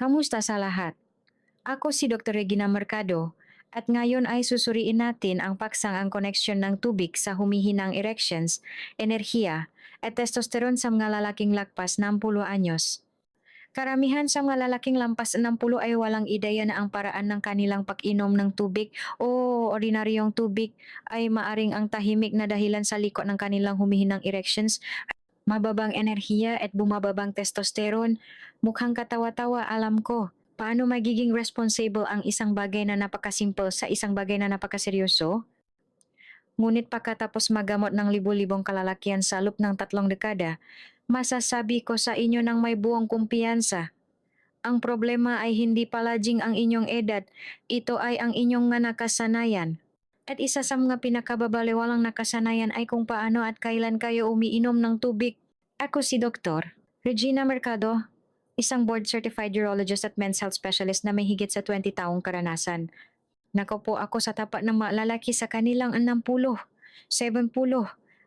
Kamusta sa lahat? Ako si Dr. Regina Mercado at ngayon ay susuriin natin ang paksang ang koneksyon ng tubig sa humihinang erections, enerhiya at testosterone sa mga lalaking lakpas 60 anyos. Karamihan sa mga lalaking lampas 60 ay walang ideya na ang paraan ng kanilang pag-inom ng tubig o ordinaryong tubig ay maaring ang tahimik na dahilan sa liko ng kanilang humihinang erections mababang enerhiya at bumababang testosterone. Mukhang katawa-tawa, alam ko. Paano magiging responsible ang isang bagay na napakasimple sa isang bagay na napakaseryoso? Ngunit pagkatapos magamot ng libu-libong kalalakian sa loob ng tatlong dekada, masasabi ko sa inyo ng may buong kumpiyansa. Ang problema ay hindi palaging ang inyong edad, ito ay ang inyong nga nakasanayan. At isa sa mga pinakababaliwalang nakasanayan ay kung paano at kailan kayo umiinom ng tubig. Ako si Dr. Regina Mercado, isang board-certified urologist at men's health specialist na may higit sa 20 taong karanasan. Nakaupo ako sa tapat ng mga lalaki sa kanilang 60, 70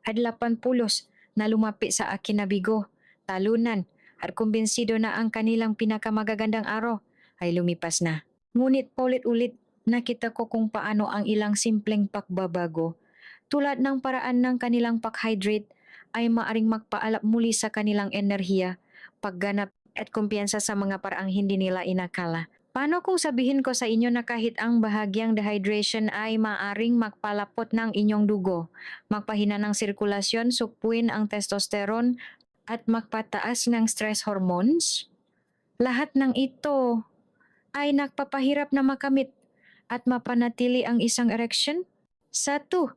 at 80 na lumapi sa akin na bigo, talunan at kumbinsido na ang kanilang pinakamagagandang araw ay lumipas na. Ngunit paulit-ulit nakita ko kung paano ang ilang simpleng pakbabago tulad ng paraan ng kanilang pag-hydrate ay maaring magpaalap muli sa kanilang enerhiya, pagganap at kumpiyansa sa mga paraang hindi nila inakala. Paano kung sabihin ko sa inyo na kahit ang bahagyang dehydration ay maaring magpalapot ng inyong dugo, magpahina ng sirkulasyon, supuin ang testosterone, at magpataas ng stress hormones? Lahat ng ito ay nagpapahirap na makamit at mapanatili ang isang erection? Satu,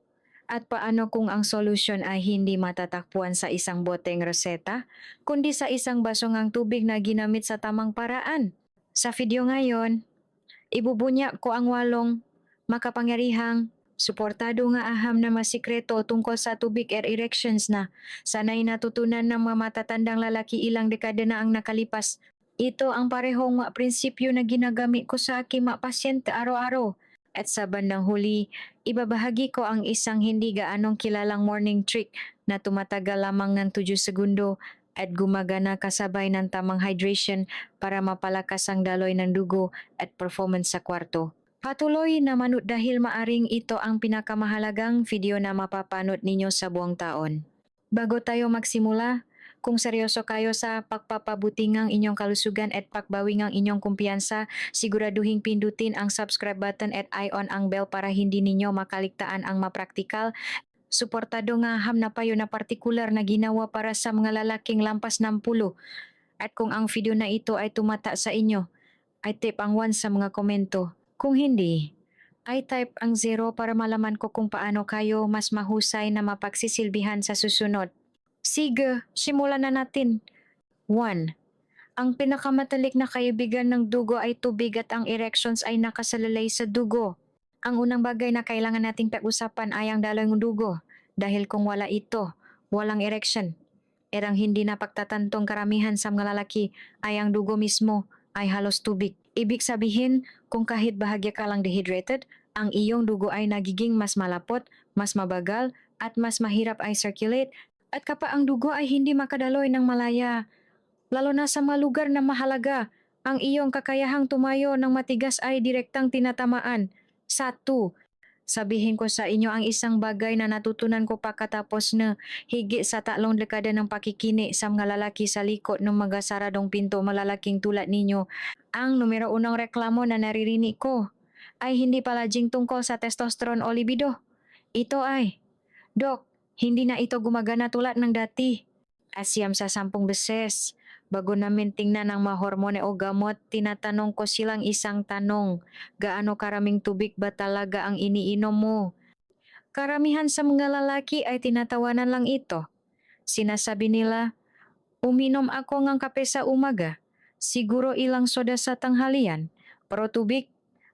at paano kung ang solusyon ay hindi matatakpuan sa isang boteng reseta, kundi sa isang basong tubig na ginamit sa tamang paraan? Sa video ngayon, ibubunya ko ang walong makapangyarihang suportado nga aham na masikreto tungkol sa tubig air erections na sanay natutunan ng mga matatandang lalaki ilang dekada na ang nakalipas ito ang parehong prinsipyo na ginagamit ko sa aking mga pasyente araw-araw. At sa bandang huli, ibabahagi ko ang isang hindi gaanong kilalang morning trick na tumatagal lamang ng 7 segundo at gumagana kasabay ng tamang hydration para mapalakas ang daloy ng dugo at performance sa kwarto. Patuloy na manut dahil maaring ito ang pinakamahalagang video na mapapanood ninyo sa buong taon. Bago tayo magsimula, kung seryoso kayo sa pagpapabuti ng inyong kalusugan at pagbawi ng inyong kumpiyansa, siguraduhin pindutin ang subscribe button at i-on ang bell para hindi ninyo makaligtaan ang mapraktikal Suportado nga ham na payo na partikular na ginawa para sa mga lalaking lampas ng pulo. At kung ang video na ito ay tumata sa inyo, ay tip ang 1 sa mga komento. Kung hindi, ay type ang 0 para malaman ko kung paano kayo mas mahusay na mapagsisilbihan sa susunod. Sige, simulan na natin. 1. Ang pinakamatalik na kaibigan ng dugo ay tubig at ang erections ay nakasalalay sa dugo. Ang unang bagay na kailangan nating pag-usapan ay ang daloy ng dugo. Dahil kung wala ito, walang erection. Erang hindi na pagtatantong karamihan sa mga lalaki ay ang dugo mismo ay halos tubig. Ibig sabihin, kung kahit bahagya ka lang dehydrated, ang iyong dugo ay nagiging mas malapot, mas mabagal, at mas mahirap ay circulate at kapag ang dugo ay hindi makadaloy ng malaya, lalo na sa mga lugar na mahalaga, ang iyong kakayahang tumayo ng matigas ay direktang tinatamaan. Satu, sabihin ko sa inyo ang isang bagay na natutunan ko pagkatapos na higit sa tatlong dekada ng pakikini sa mga lalaki sa likod ng mga saradong pinto malalaking tulad ninyo. Ang numero unang reklamo na naririnig ko ay hindi palaging tungkol sa testosterone o libido. Ito ay, Dok, hindi na ito gumagana tulad ng dati. Asyam sa sampung beses. Bago namin tingnan ang mga hormone o gamot, tinatanong ko silang isang tanong. Gaano karaming tubig ba talaga ang iniinom mo? Karamihan sa mga lalaki ay tinatawanan lang ito. Sinasabi nila, uminom ako ng kape sa umaga. Siguro ilang soda sa tanghalian. Pero tubig,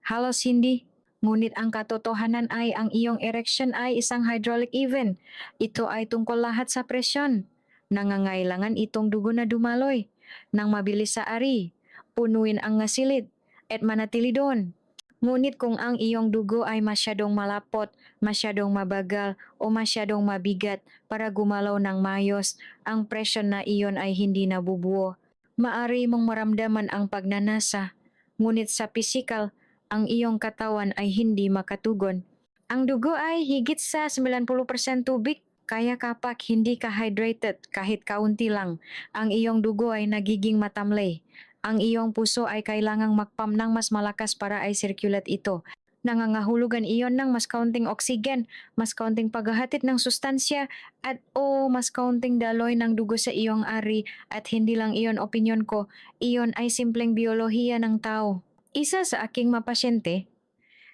halos hindi. Ngunit ang katotohanan ay ang iyong erection ay isang hydraulic event. Ito ay tungkol lahat sa presyon. Nangangailangan itong dugo na dumaloy nang mabilis sa ari, punuin ang ngasilid at manatili doon. Ngunit kung ang iyong dugo ay masyadong malapot, masyadong mabagal o masyadong mabigat para gumalaw ng mayos, ang presyon na iyon ay hindi nabubuo. Maari mong maramdaman ang pagnanasa, ngunit sa pisikal, ang iyong katawan ay hindi makatugon. Ang dugo ay higit sa 90% tubig, kaya kapag hindi ka hydrated kahit kaunti lang, ang iyong dugo ay nagiging matamlay. Ang iyong puso ay kailangang magpam ng mas malakas para ay circulate ito. Nangangahulugan iyon ng mas kaunting oksigen, mas kaunting paghahatid ng sustansya, at o mas kaunting daloy ng dugo sa iyong ari at hindi lang iyon opinyon ko, iyon ay simpleng biolohiya ng tao. Isa sa aking mapasyente,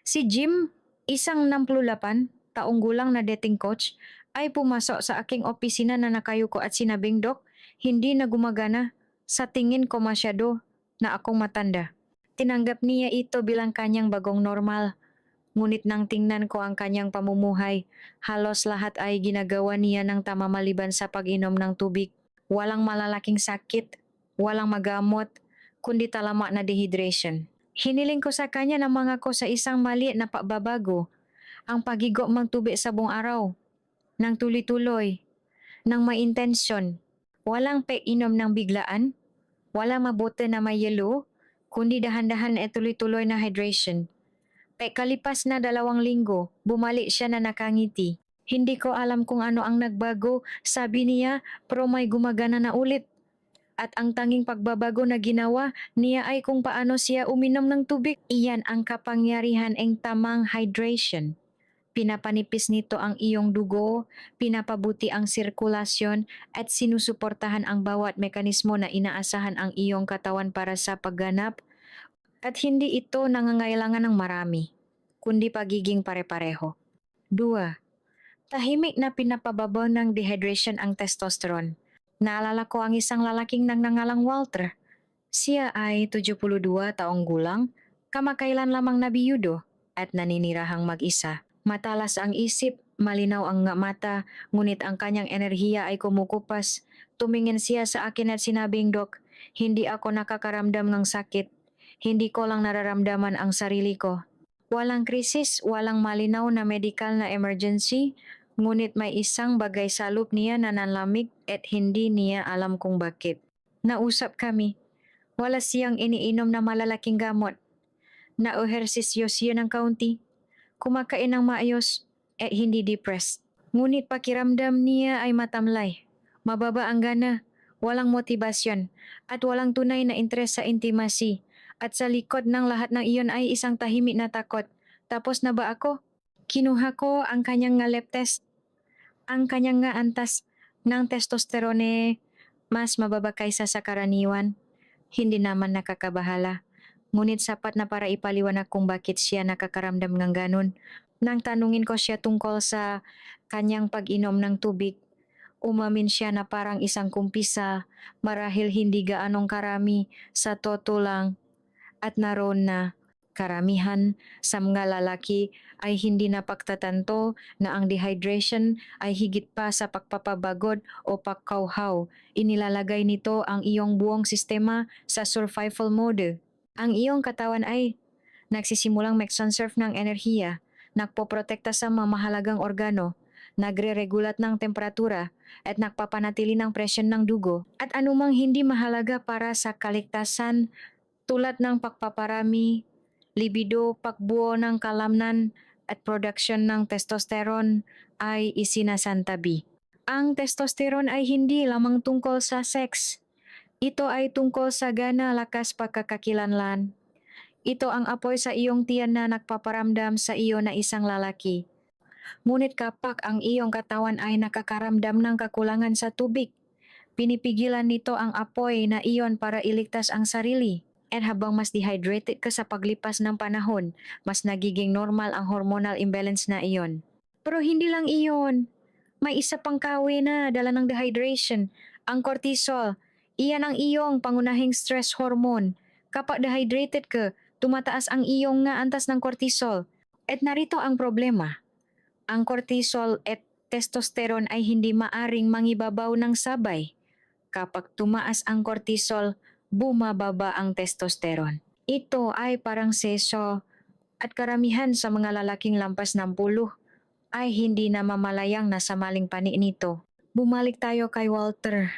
si Jim, isang namplulapan, taong gulang na dating coach, ay pumasok sa aking opisina na nakayuko at sinabing, Dok, hindi na gumagana. Sa tingin ko masyado na akong matanda. Tinanggap niya ito bilang kanyang bagong normal. Ngunit nang tingnan ko ang kanyang pamumuhay, halos lahat ay ginagawa niya ng tama maliban sa pag-inom ng tubig. Walang malalaking sakit, walang magamot, kundi talama na dehydration. Hiniling ko sa kanya na mga ko sa isang maliit na pagbabago, ang pagigo mang tubig sa buong araw, ng tuloy-tuloy, ng may intensyon, walang painom ng biglaan, walang mabuti na may yelo, kundi dahan-dahan na tuloy-tuloy na hydration. Pekalipas na dalawang linggo, bumalik siya na nakangiti. Hindi ko alam kung ano ang nagbago, sabi niya, pero may gumagana na ulit. At ang tanging pagbabago na ginawa niya ay kung paano siya uminom ng tubig. Iyan ang kapangyarihan ng tamang hydration. Pinapanipis nito ang iyong dugo, pinapabuti ang sirkulasyon at sinusuportahan ang bawat mekanismo na inaasahan ang iyong katawan para sa pagganap at hindi ito nangangailangan ng marami, kundi pagiging pare-pareho. 2. Tahimik na pinapababaw ng dehydration ang testosterone. Naalala ko ang isang lalaking nang nangalang Walter. Siya ay 72 taong gulang, kamakailan lamang nabiyudo at naninirahang mag-isa. Matalas ang isip, malinaw ang mata, ngunit ang kanyang enerhiya ay kumukupas. Tumingin siya sa akin at sinabing, Dok, hindi ako nakakaramdam ng sakit. Hindi ko lang nararamdaman ang sarili ko. Walang krisis, walang malinaw na medical na emergency, ngunit may isang bagay sa loob niya na nanlamig at hindi niya alam kung bakit. Nausap kami. Wala siyang iniinom na malalaking gamot. Nauhersisyo siya ng kaunti. Kumakain ng maayos at hindi depressed. Ngunit pakiramdam niya ay matamlay. Mababa ang gana, walang motibasyon, at walang tunay na interes sa intimacy. At sa likod ng lahat ng iyon ay isang tahimik na takot. Tapos na ba ako? Kinuha ko ang kanyang nga lab. Ang kanyang nga antas ng testosterone mas mababa kaysa sa karaniwan. Hindi naman nakakabahala. Ngunit sapat na para ipaliwanag kung bakit siya nakakaramdam ng ganun. Nang tanungin ko siya tungkol sa kanyang pag-inom ng tubig, umamin siya na parang isang kumpisa, marahil hindi gaanong karami, sa toto lang. At naroon na karamihan sa mga lalaki ay hindi napagtatanto na ang dehydration ay higit pa sa pagpapabagod o pagkauhaw. Inilalagay nito ang iyong buong sistema sa survival mode. Ang iyong katawan ay nagsisimulang mag-conserve ng enerhiya, nagpoprotekta sa mga organo, nagre-regulat ng temperatura at nagpapanatili ng presyon ng dugo at anumang hindi mahalaga para sa kaligtasan tulad ng pagpaparami, libido, pagbuo ng kalamnan at production ng testosterone ay isinasantabi. Ang testosterone ay hindi lamang tungkol sa sex. Ito ay tungkol sa gana lakas pagkakakilanlan. Ito ang apoy sa iyong tiyan na nagpaparamdam sa iyo na isang lalaki. Ngunit kapag ang iyong katawan ay nakakaramdam ng kakulangan sa tubig, pinipigilan nito ang apoy na iyon para iligtas ang sarili. At habang mas dehydrated ka sa paglipas ng panahon, mas nagiging normal ang hormonal imbalance na iyon. Pero hindi lang iyon. May isa pang kawi na dala ng dehydration, ang cortisol. Iyan ang iyong pangunahing stress hormone. Kapag dehydrated ka, tumataas ang iyong nga antas ng cortisol. At narito ang problema. Ang cortisol at testosterone ay hindi maaring mangibabaw ng sabay. Kapag tumaas ang cortisol, bumababa ang testosterone. Ito ay parang seso at karamihan sa mga lalaking lampas ng puluh ay hindi na mamalayang nasa maling pani nito. Bumalik tayo kay Walter.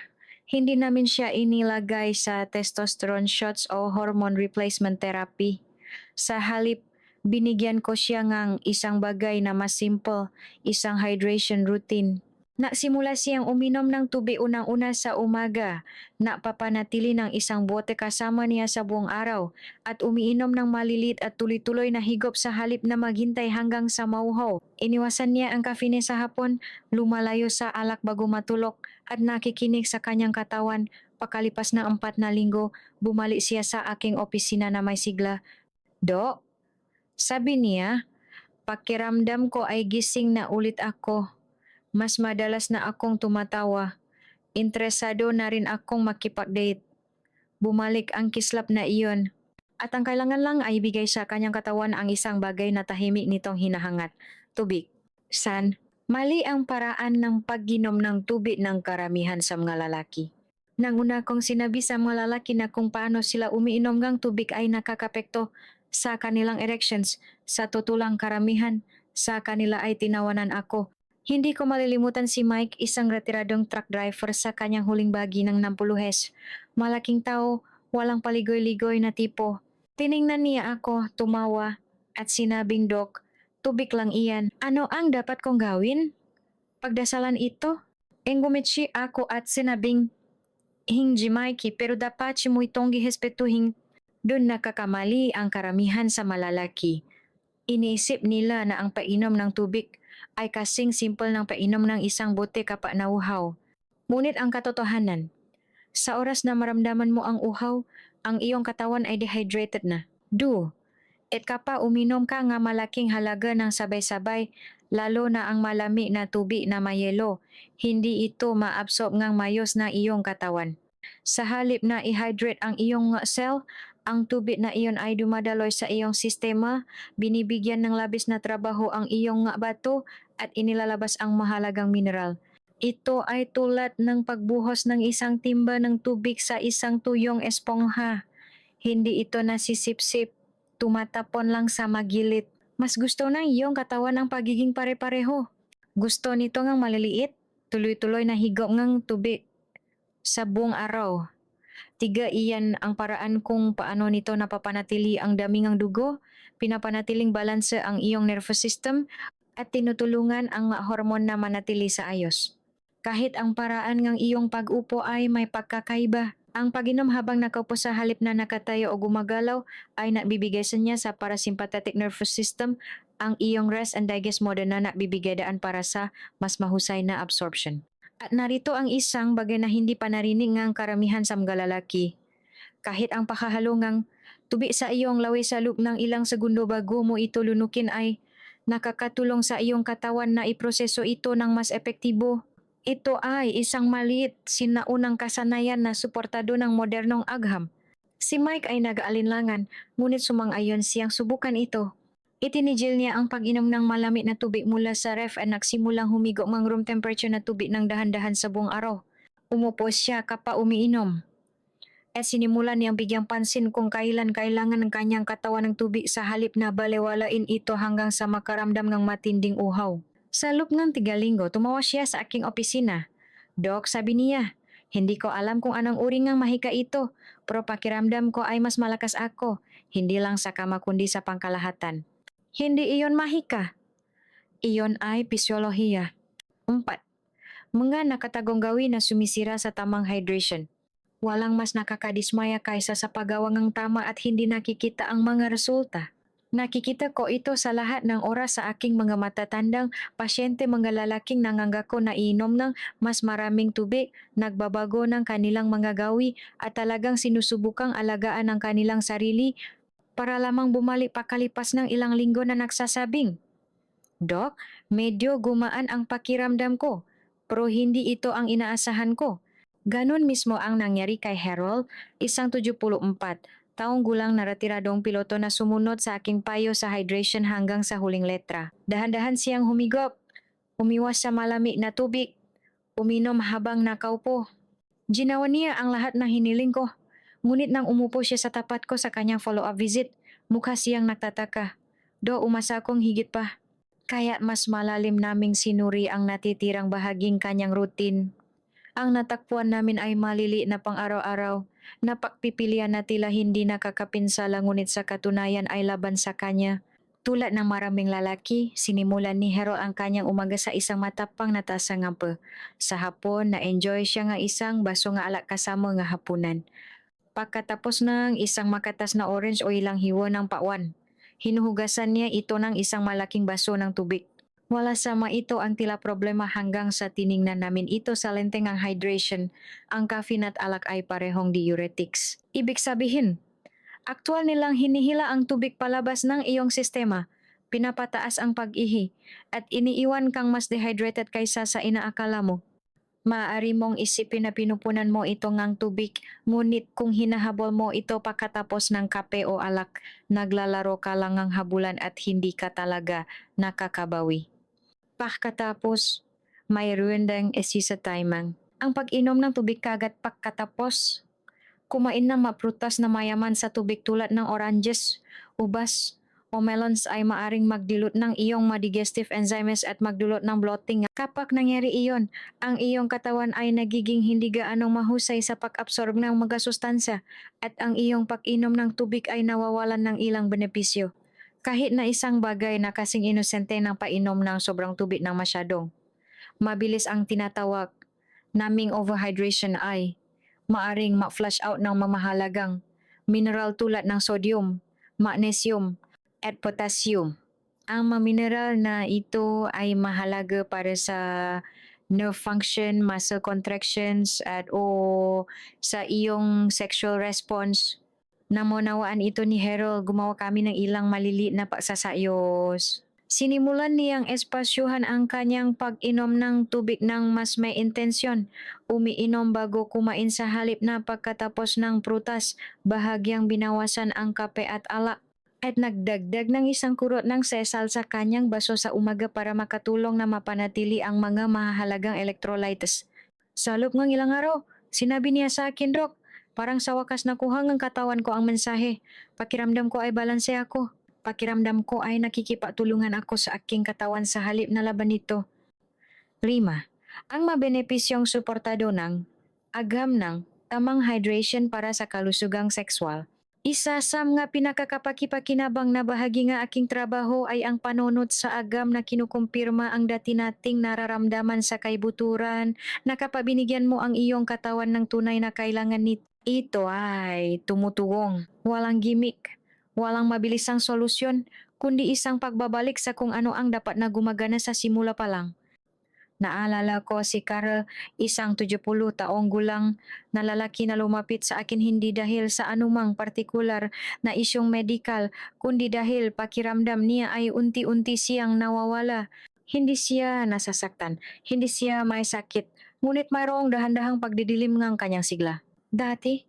Hindi namin siya inilagay sa testosterone shots o hormone replacement therapy. Sa halip, binigyan ko siya ng isang bagay na mas simple, isang hydration routine. Nasimula siyang uminom ng tubig unang-una sa umaga, napapanatili ng isang bote kasama niya sa buong araw, at umiinom ng malilit at tuloy-tuloy na higop sa halip na maghintay hanggang sa mauhaw. Iniwasan niya ang kafine sa hapon, lumalayo sa alak bago matulog, at nakikinig sa kanyang katawan. Pakalipas ng empat na linggo, bumalik siya sa aking opisina na may sigla. Dok, sabi niya, pakiramdam ko ay gising na ulit ako. Mas madalas na akong tumatawa. Interesado na rin akong makipag-date. Bumalik ang kislap na iyon. At ang kailangan lang ay ibigay sa kanyang katawan ang isang bagay na tahimik nitong hinahangat. Tubig. San, mali ang paraan ng pagginom ng tubig ng karamihan sa mga lalaki. Nang una kong sinabi sa mga lalaki na kung paano sila umiinom ng tubig ay nakakapekto sa kanilang erections, sa tutulang karamihan, sa kanila ay tinawanan ako. Hindi ko malilimutan si Mike, isang retiradong truck driver sa kanyang huling bagi ng Nampuluhes. Malaking tao, walang paligoy-ligoy na tipo. Tiningnan niya ako, tumawa, at sinabing, Dok, tubig lang iyan. Ano ang dapat kong gawin? Pagdasalan ito? Engumitsi ako at sinabing, Hindi Mikey, pero dapat mo itong girespetuhin. Doon nakakamali ang karamihan sa malalaki. Iniisip nila na ang painom ng tubig ay kasing simple ng painom ng isang bote kapag nauhaw. Ngunit ang katotohanan, sa oras na maramdaman mo ang uhaw, ang iyong katawan ay dehydrated na. Do, at kapa uminom ka nga malaking halaga ng sabay-sabay, lalo na ang malami na tubig na mayelo, hindi ito maabsorb ngang mayos na iyong katawan. Sa halip na i-hydrate ang iyong cell, ang tubig na iyon ay dumadaloy sa iyong sistema, binibigyan ng labis na trabaho ang iyong bato at inilalabas ang mahalagang mineral. Ito ay tulad ng pagbuhos ng isang timba ng tubig sa isang tuyong espongha. Hindi ito nasisipsip, tumatapon lang sa magilid. Mas gusto ng iyong katawan ang pagiging pare-pareho. Gusto nito ngang maliliit, tuloy-tuloy na higop ngang tubig sa buong araw. Tiga iyan ang paraan kung paano nito napapanatili ang dami ng dugo, pinapanatiling balanse ang iyong nervous system, at tinutulungan ang hormon na manatili sa ayos. Kahit ang paraan ng iyong pag-upo ay may pagkakaiba, ang paginom habang nakaupo sa halip na nakatayo o gumagalaw ay nagbibigay sa niya sa parasympathetic nervous system ang iyong rest and digest mode na nagbibigay daan para sa mas mahusay na absorption. At narito ang isang bagay na hindi pa narinig ng karamihan sa mga lalaki. Kahit ang pakahalungang tubi sa iyong lawi sa loob ng ilang segundo bago mo ito lunukin ay nakakatulong sa iyong katawan na iproseso ito ng mas epektibo. Ito ay isang maliit sinaunang kasanayan na suportado ng modernong agham. Si Mike ay nag-aalinlangan, ngunit sumang-ayon siyang subukan ito. Itinigil niya ang pag-inom ng malamig na tubig mula sa ref at nagsimulang humigo ng room temperature na tubig ng dahan-dahan sa buong araw. Umupo siya kapa umiinom. At sinimulan niyang bigyang pansin kung kailan kailangan ng kanyang katawan ng tubig sa halip na balewalain ito hanggang sa makaramdam ng matinding uhaw. Sa loob ng tigalinggo, tumawa siya sa aking opisina. Dok, sabi niya, hindi ko alam kung anong uri ngang mahika ito, pero pakiramdam ko ay mas malakas ako, hindi lang sa kama kundi sa pangkalahatan. Hindi iyon mahika. Iyon ay pisyolohiya. Umpat, mga nakatagong gawin na sumisira sa tamang hydration. Walang mas nakakadismaya kaysa sa paggawa ng tama at hindi nakikita ang mga resulta. Nakikita ko ito sa lahat ng oras sa aking mga matatandang pasyente mga lalaking nangangako na inom ng mas maraming tubig, nagbabago ng kanilang mga gawi at talagang sinusubukang alagaan ang kanilang sarili para lamang bumalik pakalipas ng ilang linggo na nagsasabing, Dok, medyo gumaan ang pakiramdam ko, pero hindi ito ang inaasahan ko. Ganon mismo ang nangyari kay Harold, isang 74 taong gulang na retiradong piloto na sumunod sa aking payo sa hydration hanggang sa huling letra. Dahan-dahan siyang humigop, umiwas sa malamig na tubig, uminom habang nakaupo. Ginawa niya ang lahat ng hiniling ko. Ngunit nang umupo siya sa tapat ko sa kanyang follow-up visit, mukha siyang nagtataka. Do umasa akong higit pa. Kaya mas malalim naming sinuri ang natitirang bahaging kanyang routine. Ang natakpuan namin ay malili na pang araw-araw na pagpipilian na tila hindi nakakapinsala ngunit sa katunayan ay laban sa kanya. Tulad ng maraming lalaki, sinimulan ni Hero ang kanyang umaga sa isang matapang na tasa nga pa. Sa hapon, na-enjoy siya nga isang baso nga alak kasama nga hapunan. Pagkatapos ng isang makatas na orange o ilang hiwa ng pawan, hinuhugasan niya ito ng isang malaking baso ng tubig. Wala sama ito ang tila problema hanggang sa tiningnan namin ito sa lenteng ang hydration. Ang caffeine at alak ay parehong diuretics. Ibig sabihin, aktual nilang hinihila ang tubig palabas ng iyong sistema, pinapataas ang pag-ihi, at iniiwan kang mas dehydrated kaysa sa inaakala mo. Maaari mong isipin na pinupunan mo ito ngang tubig, ngunit kung hinahabol mo ito pagkatapos ng kape o alak, naglalaro ka lang ng habulan at hindi ka talaga nakakabawi. Pagkatapos, mayroon ding esisa timing. Ang pag-inom ng tubig kagat pagkatapos, kumain ng maprutas na mayaman sa tubig tulad ng oranges, ubas, o melons ay maaring magdulot ng iyong madigestive enzymes at magdulot ng bloating. Kapag nangyari iyon, ang iyong katawan ay nagiging hindi gaanong mahusay sa pag-absorb ng mga sustansya at ang iyong pag-inom ng tubig ay nawawalan ng ilang benepisyo. Kahit na isang bagay na kasing inosente ng painom ng sobrang tubig ng masyadong. Mabilis ang tinatawag naming overhydration ay maaring ma-flush out ng mamahalagang mineral tulad ng sodium, magnesium, at potassium. Ang mga mineral na ito ay mahalaga para sa nerve function, muscle contractions, at o sa iyong sexual response. Namunawaan ito ni Harold, gumawa kami ng ilang maliliit na pagsasayos. Sinimulan niyang espasyuhan ang kanyang pag-inom ng tubig ng mas may intensyon. Umiinom bago kumain sa halip na pagkatapos ng prutas, bahagyang binawasan ang kape at alak at nagdagdag ng isang kurot ng sesal sa kanyang baso sa umaga para makatulong na mapanatili ang mga mahalagang electrolytes. Sa loob ng ilang araw, sinabi niya sa akin, Doc, parang sa wakas nakuha ng katawan ko ang mensahe. Pakiramdam ko ay balanse ako. Pakiramdam ko ay nakikipatulungan ako sa aking katawan sa halip na laban nito. Lima, ang mabenepisyong suportado ng agam ng tamang hydration para sa kalusugang sexual. Isa sa mga pinakakapakipakinabang na bahagi nga aking trabaho ay ang panunot sa agam na kinukumpirma ang dati nating nararamdaman sa kaibuturan na kapag binigyan mo ang iyong katawan ng tunay na kailangan nito. Ito ay tumutugong, walang gimmick, walang mabilisang solusyon, kundi isang pagbabalik sa kung ano ang dapat na gumagana sa simula pa lang. Naalala ko si Carl, isang 70 taong gulang na lalaki na lumapit sa akin hindi dahil sa anumang partikular na isyong medikal, kundi dahil pakiramdam niya ay unti-unti siyang nawawala. Hindi siya nasasaktan, hindi siya may sakit, ngunit mayroong dahan-dahang pagdidilim ng kanyang sigla. Dati,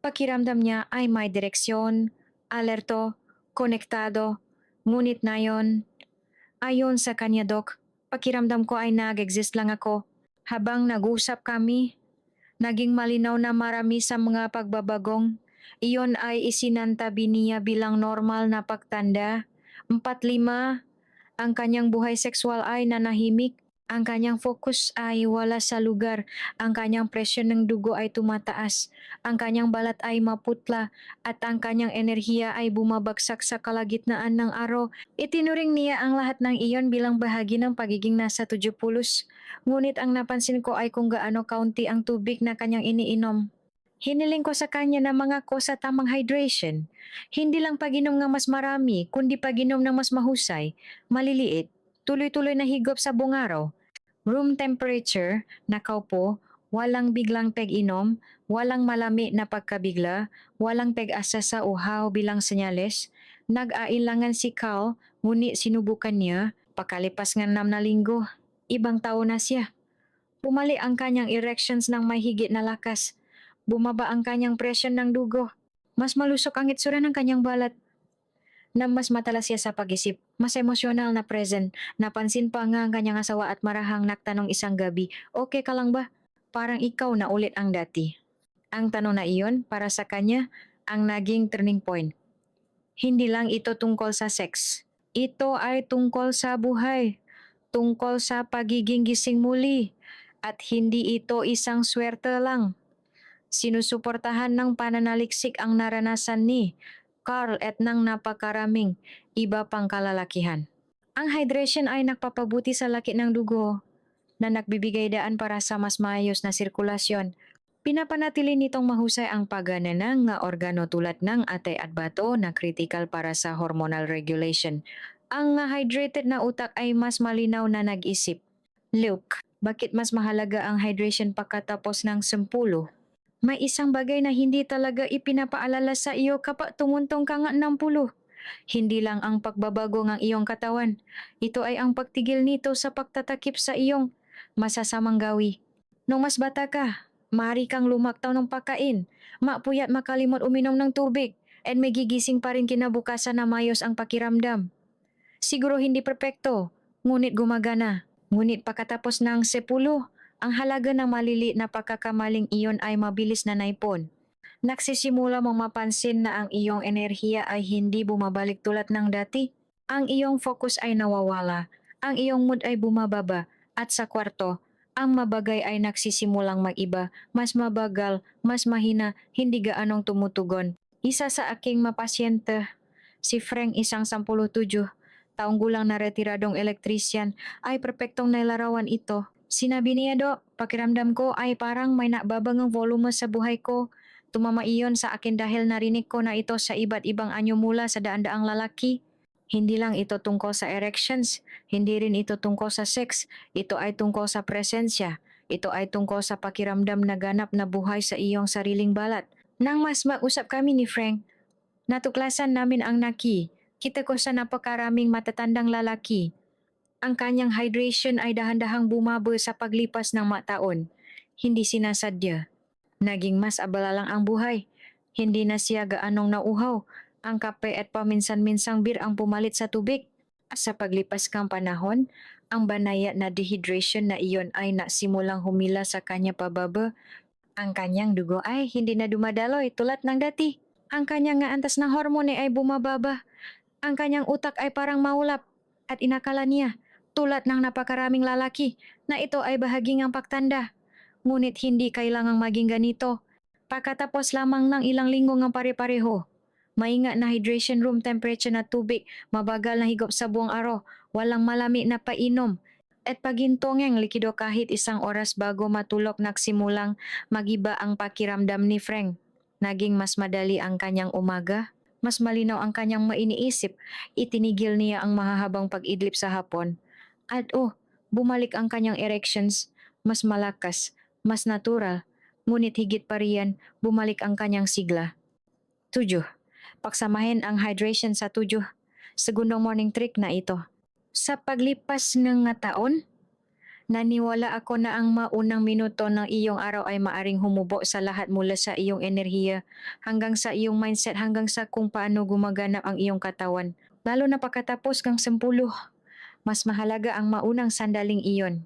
pakiramdam niya ay may direksyon, alerto, konektado, ngunit nayon, ayon sa kanya dok, pakiramdam ko ay nag-exist lang ako. Habang nag-usap kami, naging malinaw na marami sa mga pagbabagong. Iyon ay isinantabi niya bilang normal na pagtanda. Empat lima, ang kanyang buhay sexual ay nanahimik. Ang kanyang focus ay wala sa lugar. Ang kanyang presyon ng dugo ay tumataas. Ang kanyang balat ay maputla at ang kanyang enerhiya ay bumabagsak sa kalagitnaan ng araw. Itinuring niya ang lahat ng iyon bilang bahagi ng pagiging nasa 70. Ngunit ang napansin ko ay kung gaano kaunti ang tubig na kanyang iniinom. Hiniling ko sa kanya na mga ko sa tamang hydration. Hindi lang paginom ng mas marami, kundi paginom ng mas mahusay, maliliit, tuloy-tuloy na higop sa buong araw. Room temperature, nakaupo, walang biglang peg-inom, walang malami na pagkabigla, walang peg-asa sa uhaw bilang senyales. Nag-ailangan si Carl, ngunit sinubukan niya, pakalipas nga nam na linggo. Ibang tao na siya. Pumali ang kanyang erections ng may higit na lakas. Bumaba ang kanyang presyon ng dugo. Mas malusok ang itsura ng kanyang balat na mas matalas siya sa pag-isip, mas emosyonal na present. Napansin pa nga ang kanyang asawa at marahang nagtanong isang gabi, okay ka lang ba? Parang ikaw na ulit ang dati. Ang tanong na iyon, para sa kanya, ang naging turning point. Hindi lang ito tungkol sa sex. Ito ay tungkol sa buhay. Tungkol sa pagiging gising muli. At hindi ito isang swerte lang. Sinusuportahan ng pananaliksik ang naranasan ni Carl at ng napakaraming iba pang kalalakihan. Ang hydration ay nagpapabuti sa laki ng dugo na nagbibigay daan para sa mas maayos na sirkulasyon. Pinapanatili nitong mahusay ang pagana ng nga organo tulad ng atay at bato na critical para sa hormonal regulation. Ang hydrated na utak ay mas malinaw na nag-isip. Luke, bakit mas mahalaga ang hydration pagkatapos ng sempulo? May isang bagay na hindi talaga ipinapaalala sa iyo kapag tumuntong ka nga ng pulo. Hindi lang ang pagbabago ng iyong katawan. Ito ay ang pagtigil nito sa pagtatakip sa iyong masasamang gawi. Nung mas bata ka, maaari kang lumaktaw ng pagkain, mapuyat makalimot uminom ng tubig, and may gigising pa rin kinabukasan na mayos ang pakiramdam. Siguro hindi perpekto, ngunit gumagana. Ngunit pagkatapos ng sepulo, ang halaga ng maliliit na pagkakamaling iyon ay mabilis na naipon. Nagsisimula mong mapansin na ang iyong enerhiya ay hindi bumabalik tulad ng dati. Ang iyong focus ay nawawala, ang iyong mood ay bumababa, at sa kwarto, ang mabagay ay nagsisimulang mag-iba, mas mabagal, mas mahina, hindi gaanong tumutugon. Isa sa aking mapasyente, si Frank isang 17, taong gulang na retiradong elektrisyan, ay perpektong nailarawan ito. Sinabi niya do, pakiramdam ko ay parang may nababangang volume sa buhay ko. Tumama iyon sa akin dahil narinig ko na ito sa iba't ibang anyo mula sa daan-daang lalaki. Hindi lang ito tungkol sa erections, hindi rin ito tungkol sa sex, ito ay tungkol sa presensya. Ito ay tungkol sa pakiramdam na ganap na buhay sa iyong sariling balat. Nang mas mag-usap kami ni Frank, natuklasan namin ang naki. Kita ko sa napakaraming matatandang lalaki. Ang kanyang hydration ay dahan-dahang bumabo sa paglipas ng mataon. Hindi sinasadya. Naging mas abala lang ang buhay. Hindi na siya gaanong nauhaw. Ang kape at paminsan-minsang bir ang pumalit sa tubig. Sa paglipas kang panahon, ang banaya na dehydration na iyon ay nasimulang humila sa kanya pababa. Ang kanyang dugo ay hindi na dumadaloy tulad ng dati. Ang kanyang nga antas ng hormone ay bumababa. Ang kanyang utak ay parang maulap at inakala niya tulad ng napakaraming lalaki na ito ay bahagi ng pagtanda. Ngunit hindi kailangang maging ganito. Pagkatapos lamang ng ilang linggo ng pare-pareho, maingat na hydration room temperature na tubig, mabagal na higop sa buong araw, walang malami na painom, at pagintong ang likido kahit isang oras bago matulog nagsimulang magiba ang pakiramdam ni Frank. Naging mas madali ang kanyang umaga, mas malinaw ang kanyang mainiisip, itinigil niya ang mahahabang pag-idlip sa hapon. At oh, bumalik ang kanyang erections, mas malakas, mas natural, ngunit higit pa riyan, bumalik ang kanyang sigla. Tujo, paksamahin ang hydration sa tujo. Segundong morning trick na ito. Sa paglipas ng nga taon, naniwala ako na ang maunang minuto ng iyong araw ay maaring humubo sa lahat mula sa iyong enerhiya hanggang sa iyong mindset hanggang sa kung paano gumaganap ang iyong katawan. Lalo na pagkatapos kang sempulo, mas mahalaga ang maunang sandaling iyon.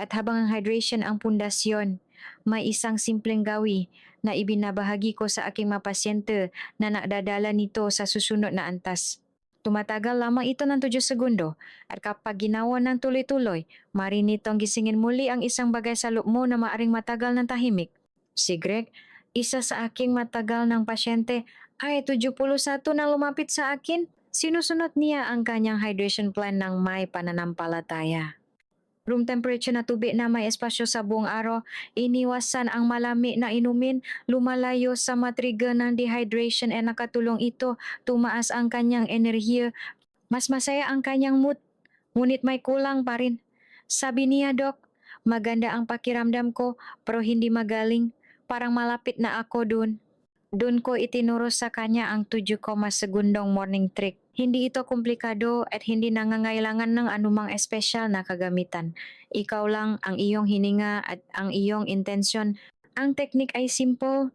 At habang ang hydration ang pundasyon, may isang simpleng gawi na ibinabahagi ko sa aking mga pasyente na nakdadala nito sa susunod na antas. Tumatagal lamang ito ng 7 segundo at kapag ginawa ng tuloy-tuloy, mari nitong gisingin muli ang isang bagay sa loob mo na maaring matagal ng tahimik. Si Greg, isa sa aking matagal ng pasyente, ay 71 na lumapit sa akin. Sinusunod niya ang kanyang hydration plan ng may pananampalataya. Room temperature na tubig na may espasyo sa buong araw, iniwasan ang malami na inumin, lumalayo sa matriga ng dehydration at nakatulong ito, tumaas ang kanyang enerhiya, mas masaya ang kanyang mood, ngunit may kulang pa rin. Sabi niya, Dok, maganda ang pakiramdam ko pero hindi magaling, parang malapit na ako dun. Doon ko itinuro sa kanya ang 7, segundong morning trick. Hindi ito komplikado at hindi nangangailangan ng anumang espesyal na kagamitan. Ikaw lang ang iyong hininga at ang iyong intensyon. Ang teknik ay simple.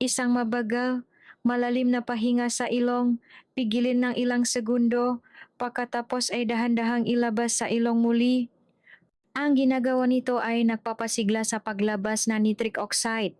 Isang mabagal, malalim na pahinga sa ilong, pigilin ng ilang segundo, pagkatapos ay dahan-dahang ilabas sa ilong muli. Ang ginagawa nito ay nagpapasigla sa paglabas ng nitric oxide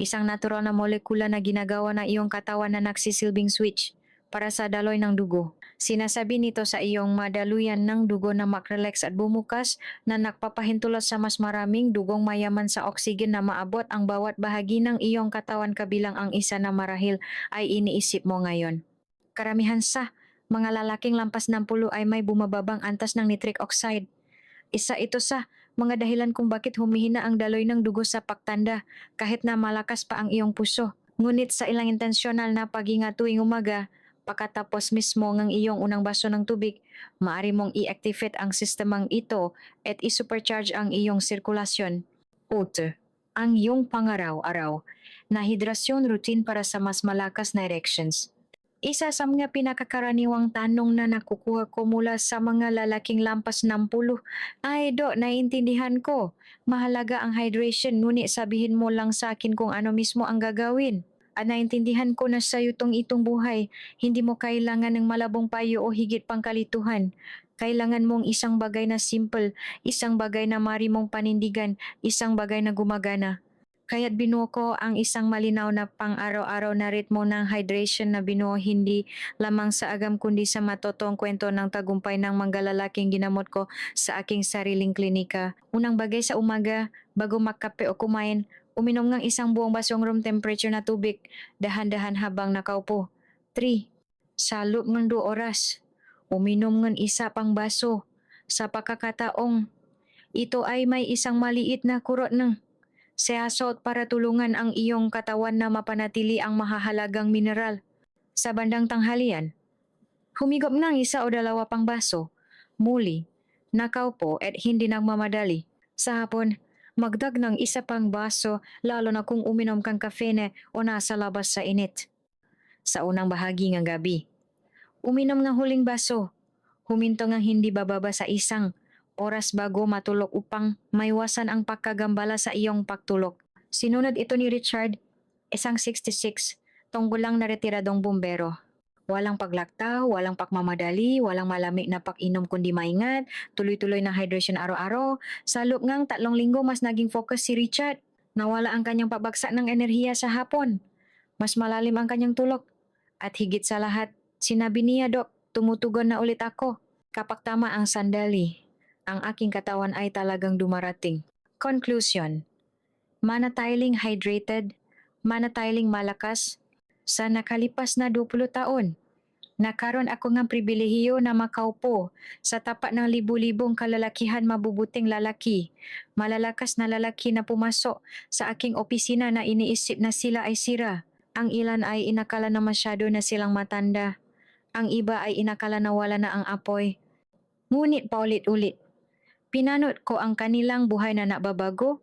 isang natural na molekula na ginagawa ng iyong katawan na nagsisilbing switch. Para sa daloy ng dugo. Sinasabi nito sa iyong madaluyan ng dugo na makrelax at bumukas na nakpapahintulot sa mas maraming dugong mayaman sa oksigen na maabot ang bawat bahagi ng iyong katawan kabilang ang isa na marahil ay iniisip mo ngayon. Karamihan sa mga lalaking lampas ng pulo ay may bumababang antas ng nitric oxide. Isa ito sa mga dahilan kung bakit humihina ang daloy ng dugo sa pagtanda kahit na malakas pa ang iyong puso. Ngunit sa ilang intensyonal na paghinga tuwing umaga, pagkatapos mismo ng iyong unang baso ng tubig, maari mong i-activate ang sistemang ito at i-supercharge ang iyong sirkulasyon. Ute, ang iyong pangaraw-araw na hidrasyon routine para sa mas malakas na erections. Isa sa mga pinakakaraniwang tanong na nakukuha ko mula sa mga lalaking lampas ng pulo ay do, naiintindihan ko. Mahalaga ang hydration, ngunit sabihin mo lang sa akin kung ano mismo ang gagawin. At naintindihan ko na sa itong itong buhay, hindi mo kailangan ng malabong payo o higit pang kalituhan. Kailangan mong isang bagay na simple, isang bagay na mari mong panindigan, isang bagay na gumagana. Kaya't binuo ko ang isang malinaw na pang-araw-araw na ritmo ng hydration na binuo hindi lamang sa agam kundi sa matotong kwento ng tagumpay ng manggalalaking ginamot ko sa aking sariling klinika. Unang bagay sa umaga, bago magkape o kumain, uminom ng isang buong basong room temperature na tubig, dahan-dahan habang nakaupo. 3. Sa loob ng 2 oras, uminom ng isa pang baso. Sa pagkakataong, ito ay may isang maliit na kurot ng seasot para tulungan ang iyong katawan na mapanatili ang mahahalagang mineral. Sa bandang tanghalian, humigop ng isa o dalawa pang baso. Muli, nakaupo at hindi nagmamadali. Sa hapon, magdag ng isa pang baso lalo na kung uminom kang kafene o nasa labas sa init. Sa unang bahagi ng gabi, uminom ng huling baso. Huminto ng hindi bababa sa isang oras bago matulog upang maiwasan ang pagkagambala sa iyong pagtulog. Sinunod ito ni Richard, isang 66, tunggulang na retiradong bumbero. Walang paglaktaw, walang pagmamadali, walang malamig na pag-inom kundi maingat, tuloy-tuloy na hydration araw-araw. Sa loob ngang tatlong linggo mas naging focus si Richard. Nawala ang kanyang pabagsak ng enerhiya sa hapon. Mas malalim ang kanyang tulog. At higit sa lahat, sinabi niya, Dok, tumutugon na ulit ako. Kapag tama ang sandali, ang aking katawan ay talagang dumarating. Conclusion. Manatiling hydrated, manatiling malakas, sa nakalipas na 20 taon, nakaroon ako ng pribilehiyo na makaupo sa tapat ng libu-libong kalalakihan mabubuting lalaki, malalakas na lalaki na pumasok sa aking opisina na iniisip na sila ay sira. Ang ilan ay inakala na masyado na silang matanda. Ang iba ay inakala na wala na ang apoy. Ngunit paulit-ulit, pinanot ko ang kanilang buhay na nababago,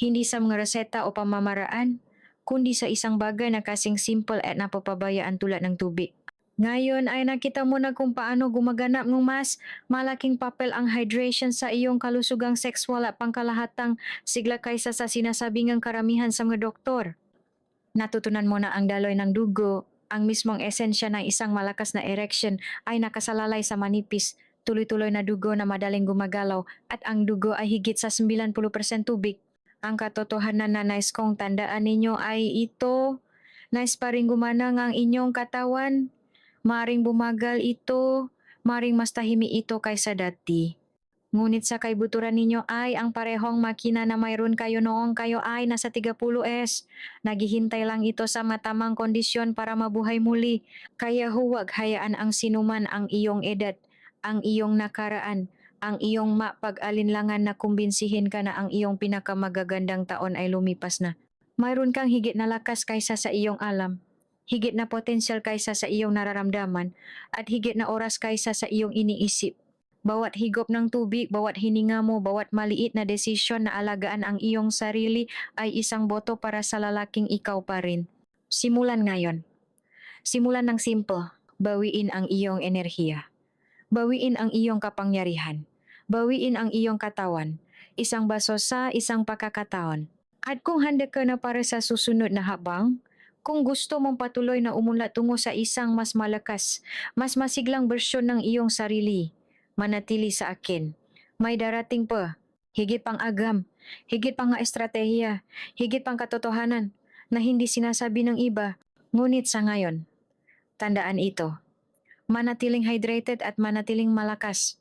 hindi sa mga reseta o pamamaraan, kundi sa isang bagay na kasing simple at napapabayaan tulad ng tubig. Ngayon ay nakita mo na kung paano gumaganap ng mas malaking papel ang hydration sa iyong kalusugang sexual at pangkalahatang sigla kaysa sa sinasabing ang karamihan sa mga doktor. Natutunan mo na ang daloy ng dugo, ang mismong esensya ng isang malakas na erection ay nakasalalay sa manipis, tuloy-tuloy na dugo na madaling gumagalaw at ang dugo ay higit sa 90% tubig. Ang katotohanan na nais kong tandaan ninyo ay ito. Nais pa rin gumana ang inyong katawan. Maring bumagal ito. Maring mas tahimi ito kaysa dati. Ngunit sa kaibuturan ninyo ay ang parehong makina na mayroon kayo noong kayo ay nasa 30S. Naghihintay lang ito sa matamang kondisyon para mabuhay muli. Kaya huwag hayaan ang sinuman ang iyong edad, ang iyong nakaraan, ang iyong mapag-alinlangan na kumbinsihin ka na ang iyong pinakamagagandang taon ay lumipas na. Mayroon kang higit na lakas kaysa sa iyong alam, higit na potensyal kaysa sa iyong nararamdaman, at higit na oras kaysa sa iyong iniisip. Bawat higop ng tubig, bawat hininga mo, bawat maliit na desisyon na alagaan ang iyong sarili ay isang boto para sa lalaking ikaw pa rin. Simulan ngayon. Simulan ng simple. Bawiin ang iyong enerhiya. Bawiin ang iyong kapangyarihan. Bawiin ang iyong katawan. Isang baso sa isang pagkakataon. At kung handa ka na para sa susunod na habang, kung gusto mong patuloy na umunlad tungo sa isang mas malakas, mas masiglang bersyon ng iyong sarili, manatili sa akin. May darating pa, higit pang agam, higit pang estratehiya, higit pang katotohanan na hindi sinasabi ng iba, ngunit sa ngayon, Tandaan ito. Manatiling hydrated at manatiling malakas